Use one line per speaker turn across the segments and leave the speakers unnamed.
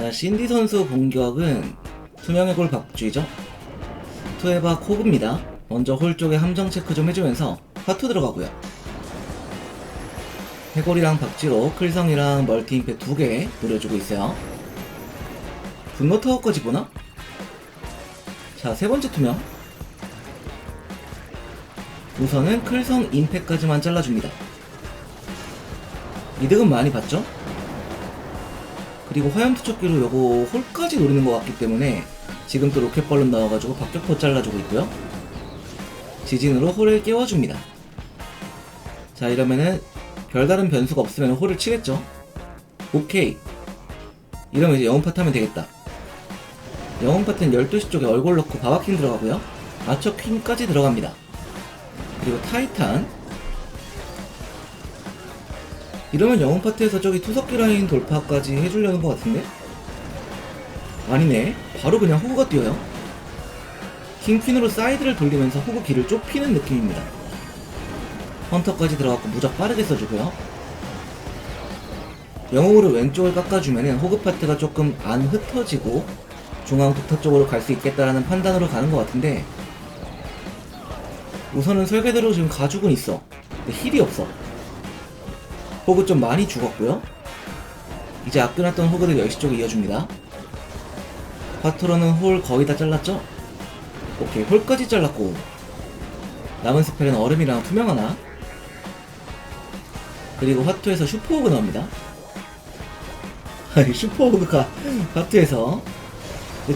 자, 신디 선수 공격은 투명의 골 박쥐죠. 투에바 코브입니다. 먼저 홀 쪽에 함정 체크 좀 해주면서 화투 들어가고요. 해골이랑 박쥐로 클성이랑 멀티 임팩 두개 노려주고 있어요. 분노 타워까지 보나? 자, 세 번째 투명. 우선은 클성 임팩까지만 잘라줍니다. 이득은 많이 봤죠? 그리고 화염 투척기로 요거 홀까지 노리는 것 같기 때문에 지금 또 로켓 벌룬 나와가지고 박격포 잘라주고 있고요. 지진으로 홀을 깨워줍니다. 자 이러면은 별다른 변수가 없으면 홀을 치겠죠. 오케이. 이러면 이제 영웅 파트 하면 되겠다. 영웅 파트는 12시 쪽에 얼굴 넣고 바바킹 들어가고요. 아처 퀸까지 들어갑니다. 그리고 타이탄. 이러면 영웅 파트에서 저기 투석기 라인 돌파까지 해주려는 것 같은데? 아니네. 바로 그냥 호구가 뛰어요. 킹퀸으로 사이드를 돌리면서 호구 길을 좁히는 느낌입니다. 헌터까지 들어갔고 무적 빠르게 써주고요. 영웅으로 왼쪽을 깎아주면은 호그 파트가 조금 안 흩어지고 중앙 독타 쪽으로 갈 수 있겠다라는 판단으로 가는 것 같은데 우선은 설계대로 지금 가죽은 있어. 근데 힐이 없어. 호그 좀 많이 죽었고요. 이제 아껴놨던 호그를 10시 쪽에 이어줍니다. 파트로는 홀 거의 다 잘랐죠? 오케이, 홀까지 잘랐고 남은 스펠은 얼음이랑 투명 하나 그리고 화투에서 슈퍼호그 나옵니다. 슈퍼호그가 화투에서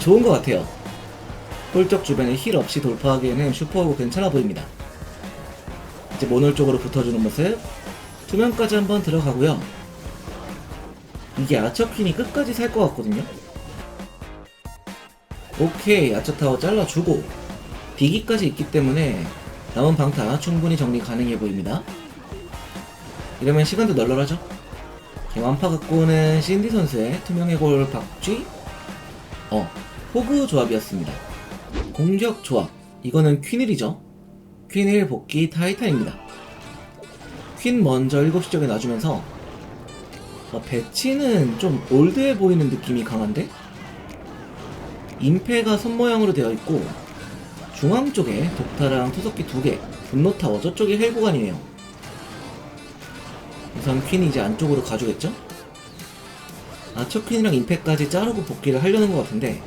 좋은 것 같아요. 홀쪽 주변에 힐 없이 돌파하기에는 슈퍼호그 괜찮아 보입니다. 이제 모놀 쪽으로 붙어주는 모습 투명까지 한번 들어가고요. 이게 아처퀸이 끝까지 살 것 같거든요. 오케이 아처타워 잘라주고 비기까지 있기 때문에 남은 방타 충분히 정리 가능해 보입니다. 이러면 시간도 널널하죠? 완파 갖고는 신디 선수의 투명의 골 박쥐 어 호그 조합이었습니다. 공격 조합 이거는 퀸일이죠. 퀸일 복귀 타이탄입니다. 퀸 먼저 7시 쪽에 놔주면서 어, 배치는 좀 올드해 보이는 느낌이 강한데? 임페가 손 모양으로 되어 있고 중앙 쪽에 독타랑 투석기 두 개, 분노타워 저쪽이 헬구간이에요. 우선 퀸이 이제 안쪽으로 가주겠죠? 아처 퀸이랑 임페까지 자르고 복귀를 하려는 것 같은데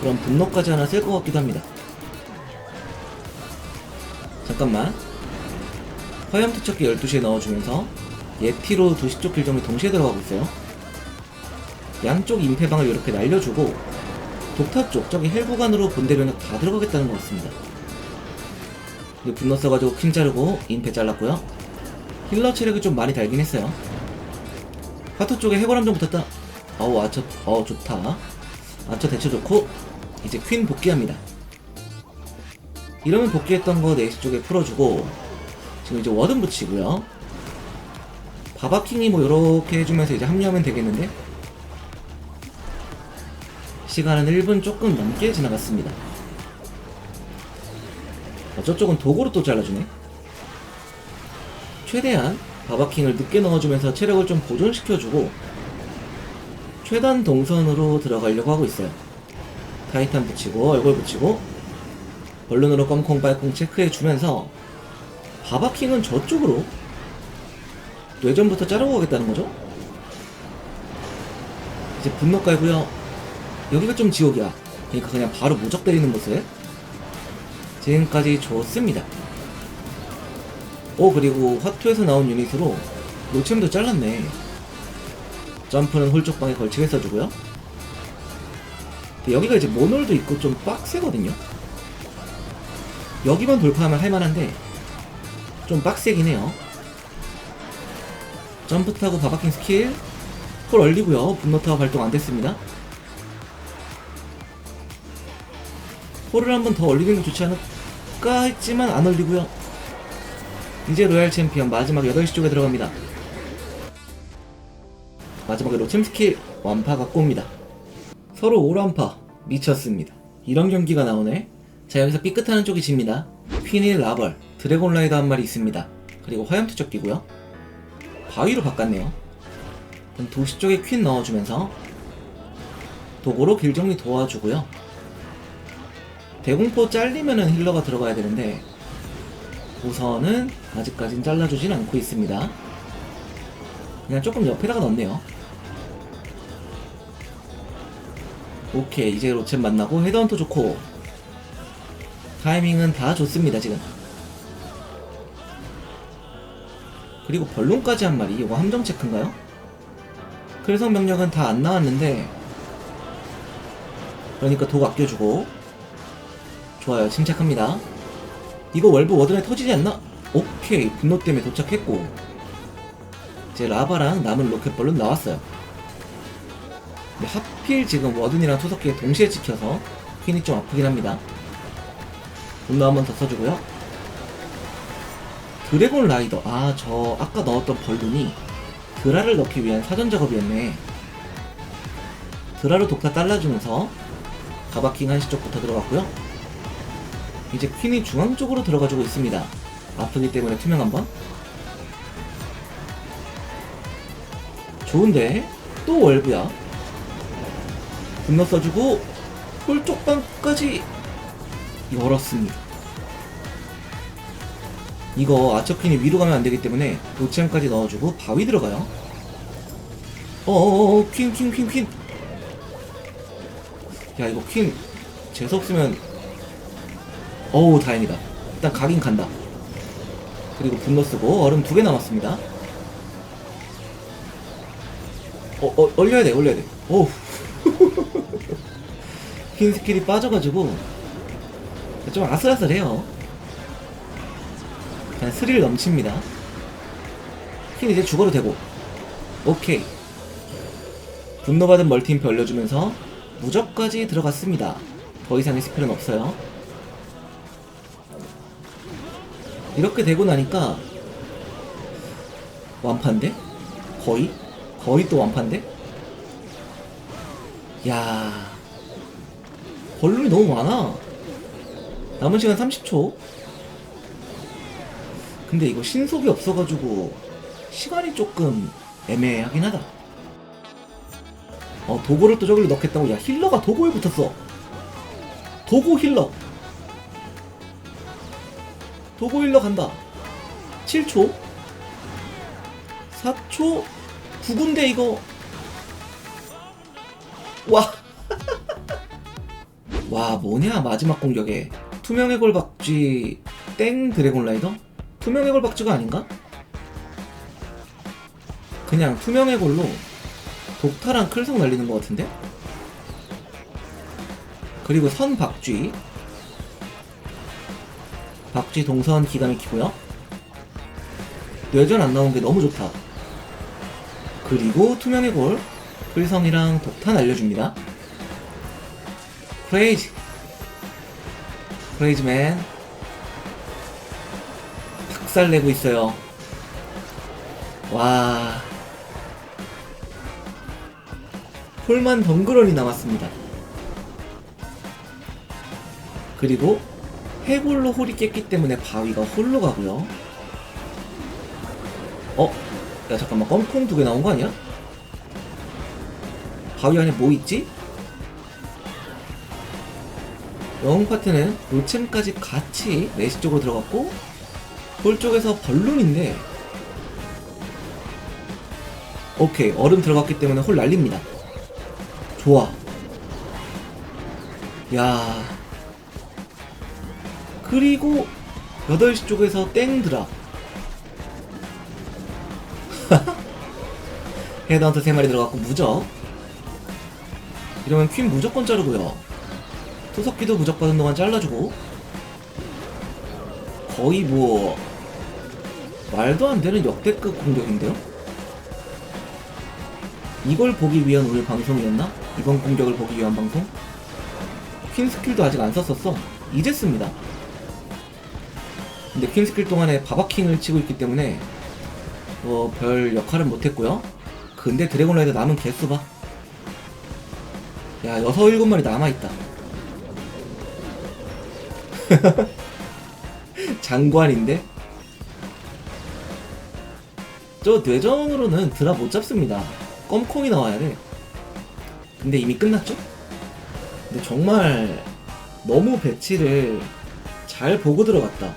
그럼 분노까지 하나 쓸 것 같기도 합니다. 잠깐만 화염 투척기 12시에 넣어주면서 예티로 2시 쪽 길정이 동시에 들어가고 있어요. 양쪽 임페방을 이렇게 날려주고 독타 쪽 저기 헬구간으로 본대 변역 다 들어가겠다는 것 같습니다. 분노 써가지고 퀸 자르고 임페 잘랐고요. 힐러 체력이 좀 많이 달긴 했어요. 파토 쪽에 해골 함정 붙었다. 어우 아처 어 좋다. 아처 대처 좋고 이제 퀸 복귀합니다. 이러면 복귀했던 거 네이스 쪽에 풀어주고 지금 이제 워든 붙이고요. 바바킹이 뭐 요렇게 해주면서 이제 합류하면 되겠는데 시간은 1분 조금 넘게 지나갔습니다. 어, 저쪽은 도구로 또 잘라주네. 최대한 바바킹을 늦게 넣어주면서 체력을 좀 보존시켜주고 최단 동선으로 들어가려고 하고 있어요. 타이탄 붙이고 얼굴 붙이고 벌룬으로 껌콩 빨콩 체크해주면서 바바킹은 저쪽으로 뇌전부터 자르고 가겠다는 거죠? 이제 분노 깔고요. 여기가 좀 지옥이야. 그러니까 그냥 바로 무적 때리는 모습. 지금까지 좋습니다. 오 그리고 화투에서 나온 유닛으로 노챔도 잘랐네. 점프는 홀쪽방에 걸치게 써주고요. 여기가 이제 모놀도 있고 좀 빡세거든요. 여기만 돌파하면 할만한데 좀 빡세긴 해요. 점프 타고 바바킹 스킬 홀 얼리고요. 분노 타워 발동 안 됐습니다. 홀을 한 번 더 얼리는 게 좋지 않을까 했지만 안 얼리고요. 이제 로얄 챔피언 마지막 8시 쪽에 들어갑니다. 마지막에 로챔 스킬 완파 갖고 옵니다. 서로 오란파 미쳤습니다. 이런 경기가 나오네. 자 여기서 삐끗하는 쪽이 집니다. 퀸일 라벌 드래곤 라이더 한 마리 있습니다. 그리고 화염 투척기고요. 바위로 바꿨네요. 그럼 도시 쪽에 퀸 넣어주면서 도구로 길 정리 도와주고요. 대공포 잘리면은 힐러가 들어가야 되는데 우선은 아직까진 잘라주진 않고 있습니다. 그냥 조금 옆에다가 넣네요. 오케이 이제 로첸 만나고 헤드헌터 좋고 타이밍은 다 좋습니다 지금. 그리고 벌룬까지 한 마리 이거 함정 체크인가요? 클성 명령은 다 안 나왔는데 그러니까 독 아껴주고. 좋아요 침착합니다. 이거 월브 워든에 터지지 않나? 오케이 분노 때문에 도착했고. 이제 라바랑 남은 로켓 벌룬 나왔어요. 근데 하필 지금 워든이랑 투석기에 동시에 찍혀서 퀸이 좀 아프긴 합니다 분노 한번 더 써주고요. 드래곤 라이더. 아 저 아까 넣었던 벌룬이 드라를 넣기 위한 사전 작업이었네. 드라로 독타 잘라주면서 가바킹 한시 쪽부터 들어갔고요. 이제 퀸이 중앙 쪽으로 들어가주고 있습니다. 아프기 때문에 투명 한번. 좋은데? 또 월브야. 분노 써주고 홀쪽방까지 열었습니다. 이거 아처퀸이 위로 가면 안되기 때문에 노치안까지 넣어주고 바위 들어가요. 어어어 퀸 퀸 퀸 퀸. 야 이거 퀸 재수없으면 어우 다행이다. 일단 가긴 간다. 그리고 분노 쓰고 얼음 두 개 남았습니다. 어, 어 얼려야 돼 얼려야 돼. 어우. 퀸 스킬이 빠져가지고 좀 아슬아슬해요. 그냥 스릴 넘칩니다. 퀸 이제 죽어도 되고. 오케이. 분노받은 멀티인표 올려주면서 무적까지 들어갔습니다. 더 이상의 스킬은 없어요. 이렇게 되고 나니까 완판데? 거의? 거의 또 완판데? 야. 벌룬이 너무 많아 남은 시간 30초. 근데 이거 신속이 없어가지고 시간이 조금 애매하긴 하다. 어 도구를 또 저기로 넣겠다고? 야 힐러가 도구에 붙었어. 도구 힐러. 도구 힐러 간다. 7초. 4초. 9군데 이거. 와. 와, 뭐냐, 마지막 공격에. 투명의 골 박쥐, 땡 드래곤 라이더? 투명의 골 박쥐가 아닌가? 그냥 투명의 골로 독타랑 클성 날리는 것 같은데? 그리고 선 박쥐. 박쥐 동선 기가 막히고요. 뇌전 안 나온 게 너무 좋다. 그리고 투명의 골. 클성이랑 독탄 알려줍니다. 크레이지. 크레이지맨. 박살 내고 있어요. 와. 홀만 덩그러니 남았습니다. 그리고 해골로 홀이 깼기 때문에 바위가 홀로 가고요. 어? 야 잠깐만 껌콩 두 개 나온 거 아니야? 바위 안에 뭐 있지? 영웅 파트는 로챔까지 같이 내시 쪽으로 들어갔고 볼 쪽에서 벌룬인데 오케이 얼음 들어갔기 때문에 홀 날립니다. 좋아. 야. 그리고 8시 쪽에서 땡드라 헤드헌터 3마리 들어갔고 무적. 이러면 퀸 무조건 자르고요. 투석기도 무적 받은 동안 잘라주고 거의 뭐 말도 안 되는 역대급 공격인데요? 이걸 보기 위한 오늘 방송이었나? 이번 공격을 보기 위한 방송? 퀸 스킬도 아직 안 썼었어. 이제 씁니다. 근데 퀸 스킬 동안에 바바킹을 치고 있기 때문에 뭐 별 역할은 못했고요. 근데 드래곤 라이더 남은 개수 봐. 야, 여섯, 일곱 마리 남아있다. 장관인데? 저 뇌전으로는 드라 못 잡습니다. 껌콩이 나와야 돼. 근데 이미 끝났죠? 근데 정말 너무 배치를 잘 보고 들어갔다.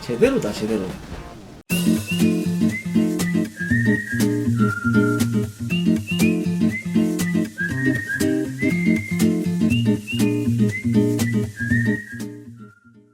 제대로다, 제대로.